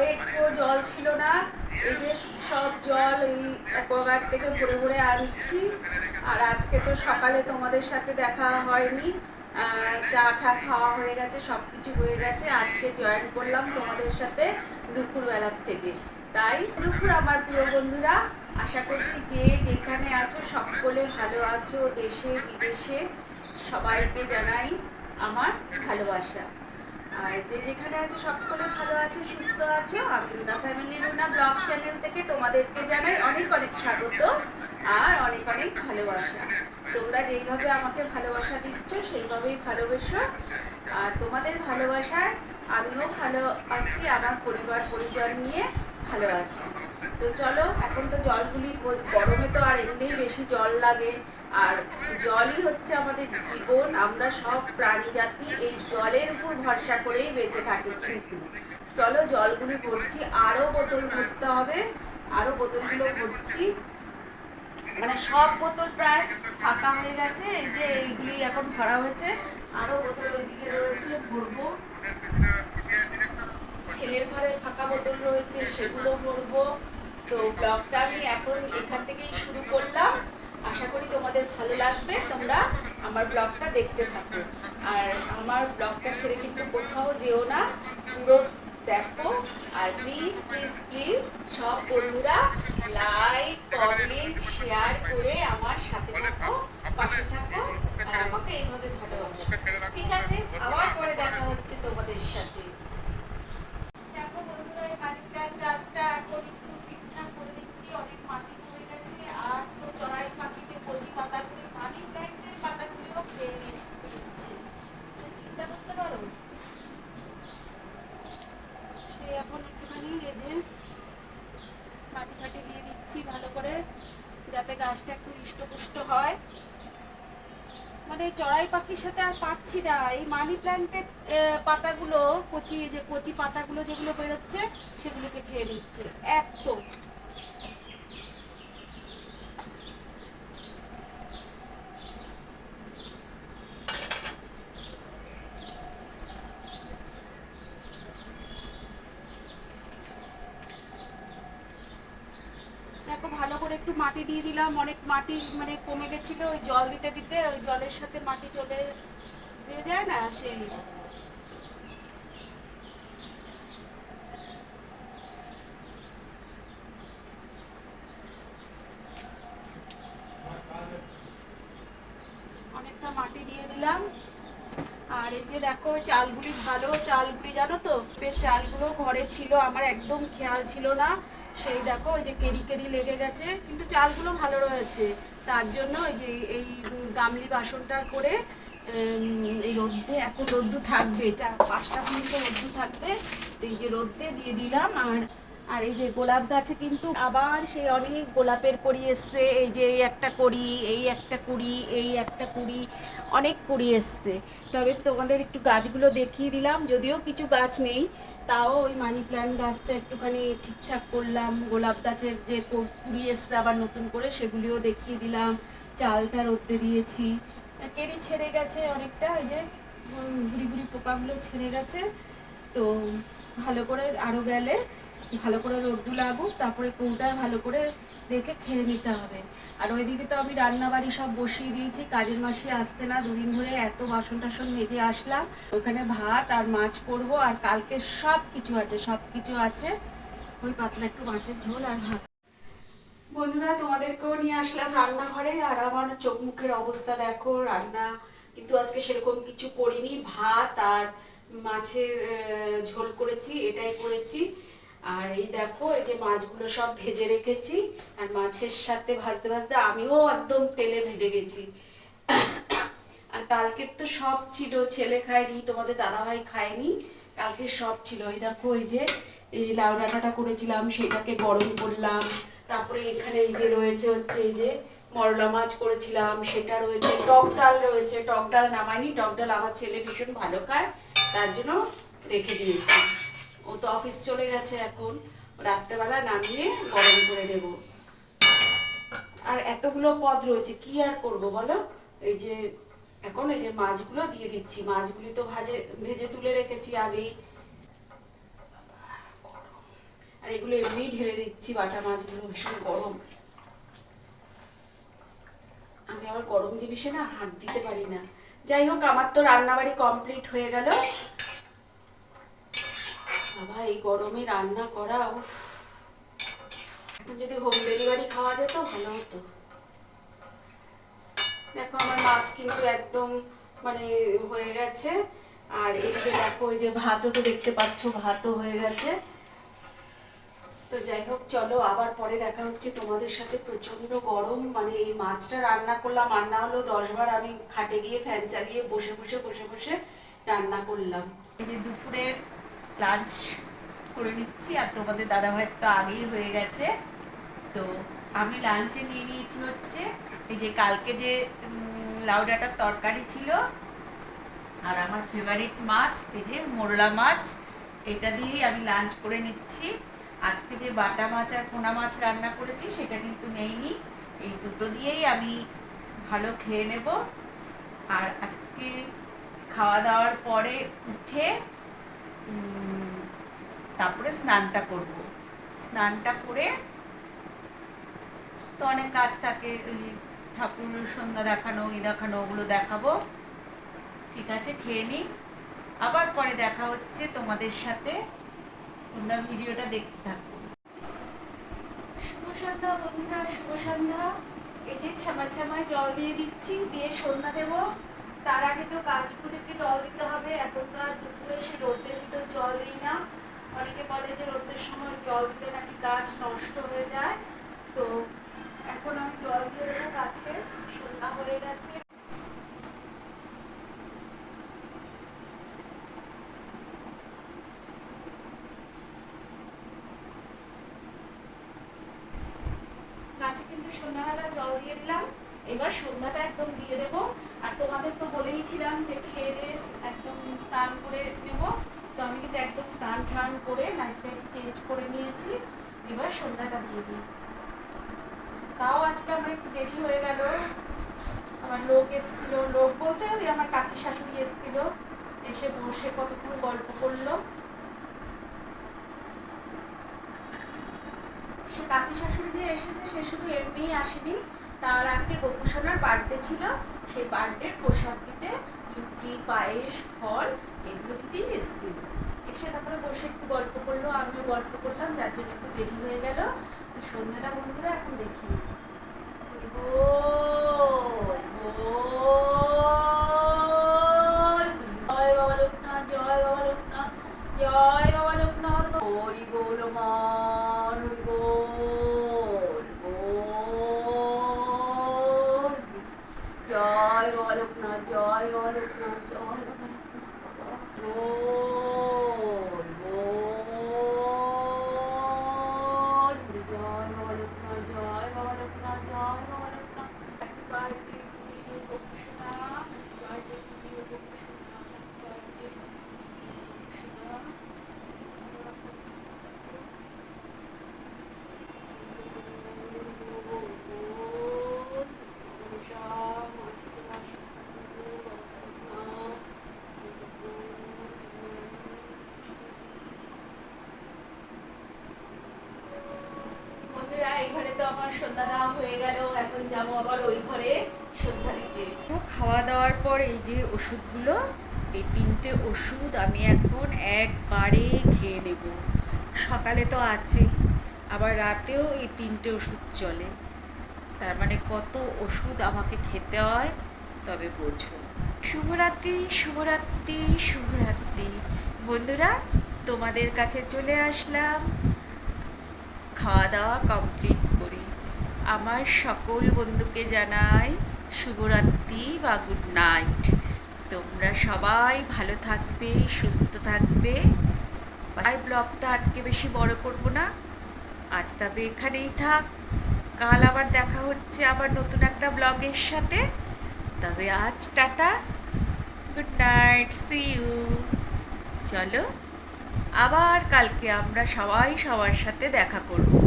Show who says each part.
Speaker 1: ঘরে একটু জল ছিল না। এই যে সব জল ওই অ্যাকোয়াগার্ড থেকে ভরে ভরে আনছি। আর আজকে তো সকালে তোমাদের সাথে দেখা হয়নি। চা টা খাওয়া হয়ে গেছে সব কিছু হয়ে গেছে। আজকে জয়েন করলাম তোমাদের সাথে দুপুরবেলার থেকে। তাই দুপুর আমার প্রিয় বন্ধুরা, আশা করছি যে যেখানে আছো সকলে ভালো আছো, দেশে বিদেশে সবাইকে জানাই আমার ভালোবাসা। আর যে যেখানে আছে, সকলে ভালো আছে, সুস্থ আছো। আমি Runa family Runa blog channel থেকে তোমাদেরকে জানাই অনেক অনেক স্বাগত আর অনেক অনেক ভালোবাসা। তোমরা যেইভাবে আমাকে ভালোবাসা দিচ্ছ, সেইভাবেই ভালোবেসো। আর তোমাদের ভালোবাসায় আমিও ভালো আছি, আমার পরিবার পরিজন নিয়ে ভালো আছি। তো চলো, এখন তো জলগুলি গরমে তো আর এমনিই বেশি জল লাগে। আর জলই হচ্ছে আমাদের জীবন। আমরা সব প্রাণী জাতি, এই জলের উপর ভরসা করেই বেঁচে থাকি কিন্তু। চলো, জলগুলি ভরছি। আরও বোতল ভরতে হবে। আরও বোতলগুলো ভরছি। মানে সব বোতল প্রায় ফাঁকা হয়ে গেছে। এই যে এইগুলি এখন ভরা হয়েছে। আরও বোতল ওইদিকে রয়েছে, ভরবো। ছেলের ঘরে ফাঁকা বোতল রয়েছে, সেগুলো ভরবো। তো ব্লগটা আমি এখন এখান থেকেই শুরু করলাম। আশা করি তোমাদের ভালো লাগবে, তোমরা আমার ব্লগটা দেখতে থাকো। আর আমার ব্লগটা ছেড়ে কিন্তু কোথাও যেও না, পুরো দেখো। আর প্লিজ প্লিজ প্লিজ সব বন্ধুরা লাইক কমেন্ট শেয়ার করে আমার সাথে থাকো, পাশে থাকো, আর আমাকে এইভাবে ভালোবাসো। ঠিক আছে, আবার পরে দেখা হচ্ছে তোমাদের সাথে। দেখো বন্ধুরা, এই মানি প্ল্যান্ট গাছটা এখন একটু ঠিকঠাক করে দিচ্ছি অনেক মাটি হয়ে গেছে আর তো চড়াই পাখিতে কচি পাতাগুলি মানি প্ল্যান্টের পাতাগুলিও খেয়ে নিচ্ছে তুমি চিন্তা করতে পারো সে এখন একটুখানি এই যে মাটি ফাটি দিয়ে দিচ্ছি ভালো করে যাতে গাছটা একটু হৃষ্টপুষ্ট হয় মানে চড়াই পাখির সাথে আর পাচ্ছি না। এই মানি প্ল্যান্টের পাতাগুলো, কচি, যে কচি পাতাগুলো যেগুলো বেরোচ্ছে, সেগুলোকে খেয়ে নিচ্ছে। এত দেখো ভালো করে একটু মাটি দিয়ে দিলাম। অনেক মাটি মানে কমে গেছিল, ওই জল দিতে দিতে ওই জলের সাথে মাটি চলে দিয়ে যায় না, সেই। অনেকটা মাটি দিয়ে দিলাম। আর এই যে দেখো চালগুলি ভালো, চালগুলি জানো তো? চালগুলো ঘরে ছিল, আমার একদম খেয়াল ছিল না। সেই দেখো, ওই যে কেরি কেরি লেগে গেছে, কিন্তু চালগুলো ভালো রয়েছে। তার জন্য ওই যে এই গামলি বাসনটা করে এই রোদ্দে, এখন রোদ্দু থাকবে চা পাঁচটা পর্যন্ত রোদ্দু থাকবে, এই যে রোদ্দে দিয়ে দিলাম, আর আর এই যে গোলাপ গাছে কিন্তু আবার সেই অনেক গোলাপের কড়ি এসছে, এই যে এই একটা কড়ি, এই একটা কুড়ি, এই একটা কুড়ি, অনেক কুড়ি এসছে। তবে তোমাদের একটু গাছগুলো দেখিয়ে দিলাম, যদিও কিছু গাছ নেই, তাও ওই মানি প্ল্যান্ট গাছটা একটুখানি ঠিকঠাক করলাম, গোলাপ গাছের যে কুড়ি এসছে আবার নতুন করে, সেগুলিও দেখিয়ে দিলাম, চালটা রোদ্দে দিয়েছি। কেরি ছেড়ে গেছে অনেকটা ওই যে গুড়ি গুড়ি পোকাগুলো ছেড়ে গেছে, তো ভালো করে আরও গেলে ভালো করে রোদ্দু লাগুক, তারপরে কৌটায় ভালো করে রেখে খেয়ে নিতে হবে। আর ওইদিকে তো আমি রান্না বাড়ি সব বসিয়ে দিয়েছি কাজের মাসে আসতে না, দুদিন ধরে এত বাসন টাসন মেজে আসলাম। ওখানে ভাত আর মাছ করব, আর কালকে সব কিছু আছে সব কিছু আছে। ওই পাতলা একটু মাছের ঝোল আর ভাত। বন্ধুরা, তোমাদেরকেও নিয়ে আসলাম রান্নাঘরে, আর আমার চোখ মুখের অবস্থা দেখো, রান্না কিন্তু আজকে সেরকম কিছু করিনি। ভাত আর মাছের ঝোল করেছি, এটাই করেছি। আর এই দেখো, এই যে মাছগুলো সব ভেজে রেখেছি, আর মাছের সাথে ভাজতে ভাজতে আমিও একদম তেলে ভেজে গেছি। আর কালকের তো সব ছিল, ছেলে খায়নি, তোমাদের দাদাভাই খায়নি কালকে সব ছিল। এই দেখো, এই যে এই লাউ ডাঁটাটা করেছিলাম, সেটাকে গরম করলাম, তারপরে এখানে এই যে রয়েছে হচ্ছে এই যে মরলা মাছ করেছিলাম, সেটা রয়েছে, টক ডাল রয়েছে। টক ডাল নামাইনি, টক ডাল আমার ছেলে ভীষণ ভালো খায়, তার জন্য রেখে দিয়েছি। ও তো অফিস চলে গেছে এখন। রাত্রেবেলা নামিয়ে গরম করে দেবো আর এতগুলো পদ রয়েছে, কি আর করব বলো? এই যে, এখন এই যে মাছগুলো দিয়ে দিচ্ছি। মাছগুলি তো ভাজে, ভেজে তুলে রেখেছি আগেই। আর এগুলো এমনি ঢেলে দিচ্ছি, বাটা মাছগুলো ভীষণ গরম। আমি আবার গরম জিনিসে না হাত দিতে পারি না। যাই হোক, আমার তো রান্নাবাড়ি কমপ্লিট হয়ে গেল। বাবা এই গরমে রান্না করা এখন যদি হোম ডেলিভারি খাওয়া যেত, ভালো হতো। দেখো, আমার মাছ কিন্তু একদম মানে হয়ে গেছে। আর এদিকে দেখো ওই যে ভাতও তো দেখতে পাচ্ছ, ভাতও হয়ে গেছে। তো যাই হোক, চলো, আবার পরে দেখা হচ্ছে তোমাদের সাথে। প্রচণ্ড গরম মানে এই মাছটা রান্না করলাম রান্না হলো দশবার আমি খাটে গিয়ে ফ্যান চালিয়ে বসে বসে বসে বসে রান্না করলাম। এই যে দুপুরের লাঞ্চ করে নিচ্ছি, আর তোমাদের দাদাভাই তো আগেই হয়ে গেছে। তো আমি লাঞ্চে নিয়ে নিয়েছি হচ্ছে, এই যে কালকে যে লাউ ডাঁটার তরকারি ছিল, আর আমার ফেভারিট মাছ, এই যে মোরলা মাছ, এটা দিয়েই আমি লাঞ্চ করে নিচ্ছি। আজকে যে বাটা মাছ আর পোনা মাছ রান্না করেছি, সেটা কিন্তু নেইনি। এই দুটো দিয়েই আমি ভালো খেয়ে নেব। আর আজকে খাওয়া দাওয়ার পরে উঠে তারপরে স্নানটা করব। স্নানটা করে তো অনেক কাজ থাকে ঠাকুর সন্ধ্যা দেখানো ই দেখানো, ওগুলো দেখাবো। ঠিক আছে, খেয়ে নিই। আবার পরে দেখা হচ্ছে তোমাদের সাথে। তোমরা ভিডিওটা দেখতে থাকো। শুভ সন্ধ্যা বন্ধুরা, শুভ সন্ধ্যা। এই যে ছামা ছামায় জল দিয়ে দিচ্ছি, দিয়ে সন্ধ্যা দেবো। তার আগে তো গাছগুলিকে জল দিতে হবে, এখন তো আর দুপুরে সে রোদের ভিতর জল দিই না। অনেকে বলে যে রোদের সময় জল দিলে নাকি গাছ নষ্ট হয়ে যায়। তো এখন আমি জল দিয়ে দেবো গাছে, সন্ধ্যা হয়ে গেছে। গাছে কিন্তু সন্ধ্যাবেলা জল দিয়ে দিলাম। এবার সন্ধ্যাটা একদম দিয়ে দেব। আর তোমাদের তো বলেইছিলাম যে খেয়ে দিয়ে একদম স্নান করে নেব। তো আমি কিন্তু একদম স্নান টান করে নাইটটা চেঞ্জ করে নিয়েছি। এবার সন্ধ্যাটা দিয়ে দিই। তাও আজকে আমার একটু দেরি হয়ে গেল। আমার লোক এসেছিল। লোক বলতে ওই আমার কাকি শাশুড়ি এসেছিল। এসে বসে কতক্ষণ গল্প করল। সে কাকি শাশুড়ি যে এসেছে, সে শুধু এমনিই আসেনি। তার আজকে গোপুসোনার বার্থডে ছিল। সেই বার্থডের প্রসাদ দিতে লুচি, পায়েস, ফল এগুলো দিতেই এসেছিল এসে তারপরে বসে একটু গল্প করল, আমিও গল্প করলাম, যার জন্য একটু দেরি হয়ে গেল। তো সন্ধ্যাটা বন্ধুরা এখন দেখি। জয় বাবা লোকনাথ জয় বাবা লোকনাথ জয় বাবা লোকনাথ হরি বল লোকনাথ জয় বাবা লোকনাথ জয় বাবা লোকনাথ বল বল হরি জয় বাবা লোকনাথ জয় বাবা লোকনাথ জয় বাবা Loknath happy birthday to you Gopusona happy birthday to you Gopusona happy birthday Gopusona বন্ধুরা এই ঘরে তো আমার সন্ধ্যা দেওয়া হয়ে গেল এখন আবার ওই ঘরে সন্ধ্যা খাওয়া দাওয়ার পর এই যে ওষুধগুলো, এই তিনটে ওষুধ আমি এখন একবারে খেয়ে নেব। সকালে তো আছে আবার রাতেও এই তিনটে ওষুধ চলে। তার মানে কত ওষুধ আমাকে খেতে হয়, তবে বোঝো। শুভরাত্রি শুভরাত্রি শুভরাত্রি। বন্ধুরা, তোমাদের কাছে চলে আসলাম। খাওয়া দাওয়া কমপ্লিট আমার সকল বন্ধুকে জানাই শুভরাত্রি বা গুড নাইট তোমরা সবাই ভালো থাকবে, সুস্থ থাকবে। আর ব্লগটা আজকে বেশি বড় করব না। আজ তবে এখানেই থাক। কাল আবার দেখা হচ্ছে আবার নতুন একটা ব্লগের সাথে। তবে আজ tata. Good night see you চলো, আবার কালকে আমরা সবাই সবার সাথে দেখা করব।